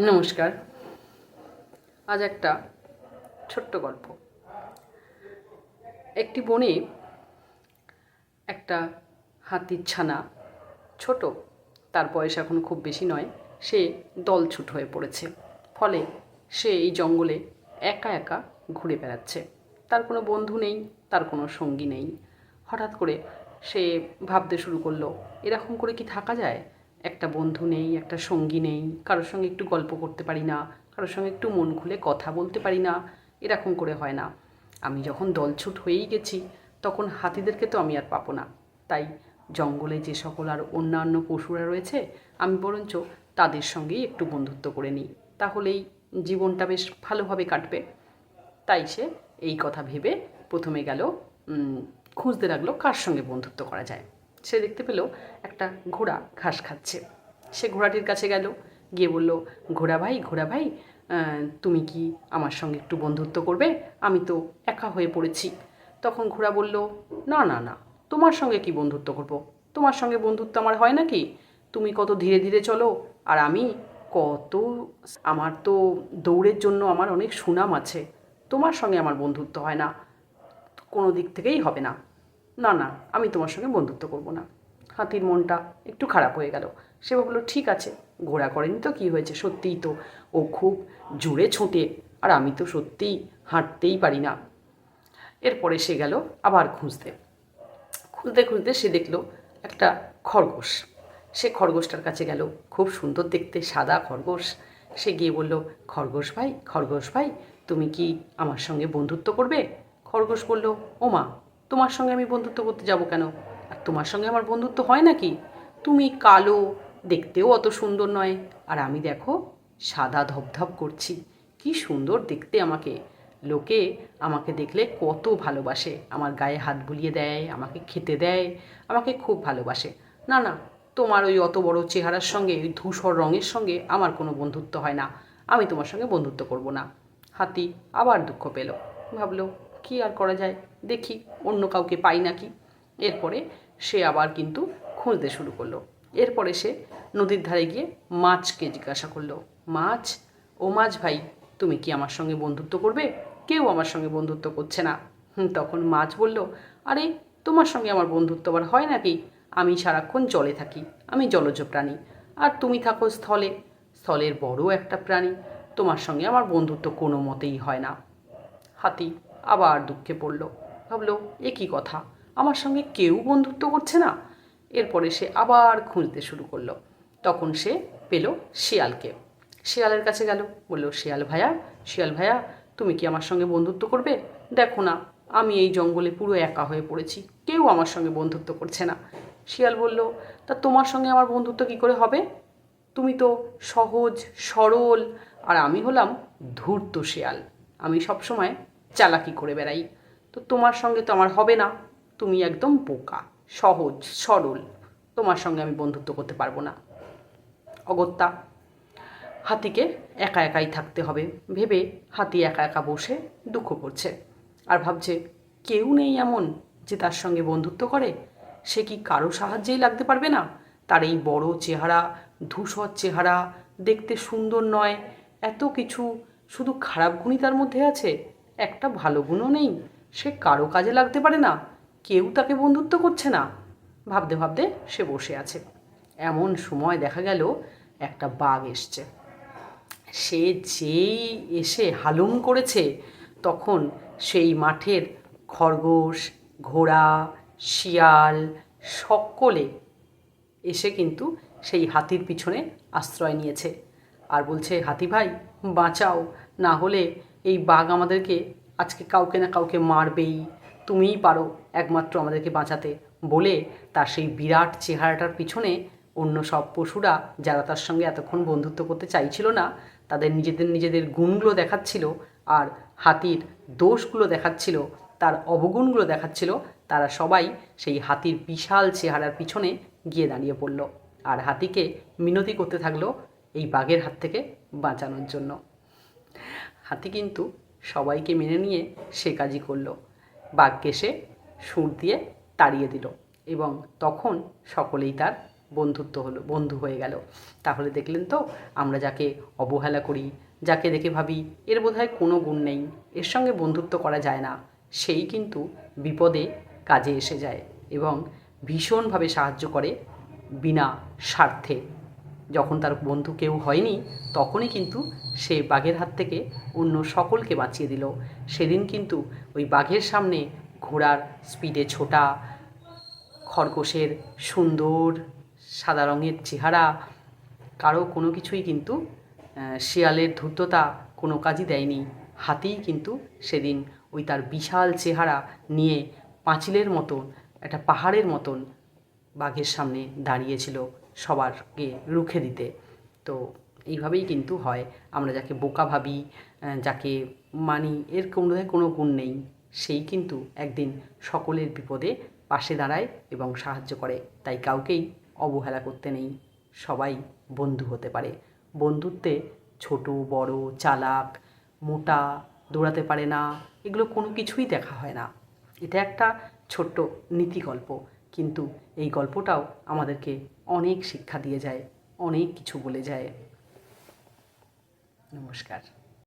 নমস্কার। আজ একটা ছোট্ট গল্প। একটি বনে একটা হাতির ছানা, ছোট, তার বয়স এখন খুব বেশি নয়, সে দলছুট হয়ে পড়েছে। ফলে সে এই জঙ্গলে একা একা ঘুরে বেড়াচ্ছে। তার কোনো বন্ধু নেই, তার কোনো সঙ্গী নেই। হঠাৎ করে সে ভাবতে শুরু করল, এরকম করে কি থাকা যায়? একটা বন্ধু নেই, একটা সঙ্গী নেই, কারোর সঙ্গে একটু গল্প করতে পারি না, কারোর সঙ্গে একটু মন খুলে কথা বলতে পারি না, এরকম করে হয় না। আমি যখন দলছুট হয়েই গেছি, তখন হাতিদেরকে তো আমি আর পাবো না। তাই জঙ্গলে যে সকল আর অন্যান্য পশুরা রয়েছে, আমি বরঞ্চ তাদের সঙ্গেই একটু বন্ধুত্ব করে নিই। তাহলেই জীবনটা বেশ ভালোভাবে কাটবে। তাই সে এই কথা ভেবে প্রথমে গেল খুঁজতে লাগল কার সঙ্গে বন্ধুত্ব করা যায়। সে দেখতে পেল একটা ঘোড়া ঘাস খাচ্ছে। সে ঘোড়াটির কাছে গেল, গিয়ে বলল, ঘোড়া ভাই ঘোড়া ভাই তুমি কি আমার সঙ্গে একটু বন্ধুত্ব করবে? আমি তো একা হয়ে পড়েছি। তখন ঘোড়া বলল, না না না, তোমার সঙ্গে কি বন্ধুত্ব করব? তোমার সঙ্গে বন্ধুত্ব আমার হয় নাকি? তুমি কত ধীরে ধীরে চলো, আর আমি কত আমার তো দৌড়ের জন্য আমার অনেক সুনাম আছে। তোমার সঙ্গে আমার বন্ধুত্ব হয় না, কোনো দিক থেকেই হবে না। না না, আমি তোমার সঙ্গে বন্ধুত্ব করব না। হাতির মনটা একটু খারাপ হয়ে গেল। সে ভাবলো, ঠিক আছে, ঘোড়া করেনি তো, কী হয়েছে? সত্যিই তো ও খুব জোরে ছোটে, আর আমি তো সত্যিই হাঁটতেই পারি না। এরপরে সে গেল আবার খুঁজতে। খুঁজতে খুঁজতে সে দেখল একটা খরগোশ। সে খরগোশটার কাছে গেল, খুব সুন্দর দেখতে, সাদা খরগোশ। সে গিয়ে বলল, খরগোশ ভাই খরগোশ ভাই, তুমি কি আমার সঙ্গে বন্ধুত্ব করবে? খরগোশ বলল ও মা তোমার সঙ্গে আমি বন্ধুত্ব করতে যাব কেন? আর তোমার সঙ্গে আমার বন্ধুত্ব হয় নাকি? তুমি কালো, দেখতেও অত সুন্দর নয়। আর আমি দেখো, সাদা ধপধপ করছি। কি সুন্দর দেখতে আমাকে। লোকে আমাকে দেখলে কত ভালোবাসে। আমার গায়ে হাত বুলিয়ে দেয়, আমাকে খেতে দেয়, আমাকে খুব ভালোবাসে। না না, তোমার ওই অত বড় চেহারার সঙ্গে, ওই ধূসর রঙের সঙ্গে আমার কোনো বন্ধুত্ব হয় না। আমি তোমার সঙ্গে বন্ধুত্ব করব না। হাতি আবার দুঃখ পেল। ভাবলো কি আর করা যায়? দেখি, অন্য কাউকে পাই নাকি? এরপরে সে আবার কিন্তু খুঁজতে শুরু করল। এরপরে সে নদীর ধারে গিয়ে মাছকে জিজ্ঞাসা করল, মাছ? ও মাছ ভাই, তুমি কি আমার সঙ্গে বন্ধুত্ব করবে? কেউ আমার সঙ্গে বন্ধুত্ব করছে না। তখন মাছ বলল, আরে, তোমার সঙ্গে আমার বন্ধুত্ব আবার হয় নাকি? আমি সারাক্ষণ জলে থাকি, আমি জলজ প্রাণী, আর তুমি থাকো স্থলে। স্থলের বড় একটা প্রাণী, তোমার সঙ্গে আমার বন্ধুত্ব কোনো মতেই হয় না। হাতি আবার দুঃখে পড়ল। ভাবলো, এ কী কথা? আমার সঙ্গে কেউ বন্ধুত্ব করছে না? এরপরে সে আবার খুঁজতে শুরু করল। তখন সে পেল শিয়ালকে। শিয়ালের কাছে গেল। বলল, শিয়াল ভাইয়া শিয়াল ভাইয়া তুমি কি আমার সঙ্গে বন্ধুত্ব করবে? দেখো না, আমি এই জঙ্গলে পুরো একা হয়ে পড়েছি। কেউ আমার সঙ্গে বন্ধুত্ব করছে না। শিয়াল বলল, তা তোমার সঙ্গে আমার বন্ধুত্ব কি করে হবে? তুমি তো সহজ, সরল, আর আমি হলাম ধূর্ত শিয়াল। আমি সবসময় চালাকি করে বেড়াই। তো তোমার সঙ্গে তো আমার হবে না। তুমি একদম বোকা, সহজ, সরল। তোমার সঙ্গে আমি বন্ধুত্ব করতে পারব না। অগত্যা, হাতিকে একা একাই থাকতে হবে। ভেবে হাতি একা একা বসে দুঃখ করছে। আর ভাবছে, কেউ নেই এমন যে তার সঙ্গে বন্ধুত্ব করে। সে কি কারও সাহায্যেই লাগতে পারবে না? তার এই বড় চেহারা, ধূসর চেহারা, দেখতে সুন্দর নয়। এত কিছু শুধু খারাপ গুণই তার মধ্যে আছে। একটা ভালো গুণও নেই। সে কারও কাজে লাগতে পারে না। কেউ তাকে বন্ধুত্ব করছে না। ভাবতে ভাবতে সে বসে আছে। এমন সময় দেখা গেল একটা বাঘ এসছে। সে যেই এসে হালুম করেছে, তখন সেই মাঠের খরগোশ, ঘোড়া, শিয়াল সকলে এসে কিন্তু সেই হাতির পিছনে আশ্রয় নিয়েছে। আর বলছে, হাতি ভাই, বাঁচাও। না হলে এই বাঘ আমাদেরকে আজকে কাউকে না কাউকে মারবেই। তুমিই পারো একমাত্র আমাদেরকে বাঁচাতে বলে তার সেই বিরাট চেহারাটার পিছনে অন্য সব পশুরা যারা তার সঙ্গে এতক্ষণ বন্ধুত্ব করতে চাইছিল না, তাদের নিজেদের নিজেদের গুণগুলো দেখাচ্ছিল আর হাতির দোষগুলো দেখাচ্ছিল, তার অবগুণগুলো দেখাচ্ছিল। তারা সবাই সেই হাতির বিশাল চেহারার পিছনে গিয়ে দাঁড়িয়ে পড়ল আর হাতিকে মিনতি করতে থাকল এই বাঘের হাত থেকে বাঁচানোর জন্য। হাতি কিন্তু সবাইকে মেনে নিয়ে সে কাজই করল। বাঘকে সে সুর দিয়ে তাড়িয়ে দিল এবং তখন সকলেই তার বন্ধুত্ব হলো, বন্ধু হয়ে গেল। তাহলে দেখলেন তো, আমরা যাকে অবহেলা করি, যাকে দেখে ভাবি, এর বোধহয় কোনো গুণ নেই, এর সঙ্গে বন্ধুত্ব করা যায় না, সেই কিন্তু বিপদে কাজে এসে যায় এবং ভীষণভাবে সাহায্য করে বিনা স্বার্থে। যখন তার বন্ধু কেউ হয়নি, তখনই কিন্তু সে বাঘের হাত থেকে অন্য সকলকে বাঁচিয়ে দিল। সেদিন কিন্তু ওই বাঘের সামনে ঘোড়ার স্পিডে ছোটা, খরগোশের সুন্দর সাদা রঙের চেহারা, কারও কোনো কিছুই কিন্তু শিয়ালের ধূর্ততা কোনো কাজই দেয়নি। হাতিই কিন্তু সেদিন ওই তার বিশাল চেহারা নিয়ে পাঁচিলের মতন, একটা পাহাড়ের মতন বাঘের সামনে দাঁড়িয়েছিল সবারকে রুখে দিতে। তো এইভাবেই কিন্তু হয়। আমরা যাকে বোকা ভাবি যাকে মানি, এর কোনো কোনো গুণ নেই। সেই কিন্তু একদিন সকলের বিপদে পাশে দাঁড়ায় এবং সাহায্য করে। তাই কাউকেই অবহেলা করতে নেই। সবাই বন্ধু হতে পারে। বন্ধুত্বে ছোট, বড়, চালাক, মোটা, দৌড়াতে পারে না। এগুলো কোনো কিছুই দেখা হয় না। এটা একটা ছোট্ট নীতি গল্প কিন্তু এই গল্পটাও আমাদেরকে অনেক শিক্ষা দিয়ে যায় অনেক কিছু বলে যায়। নমস্কার।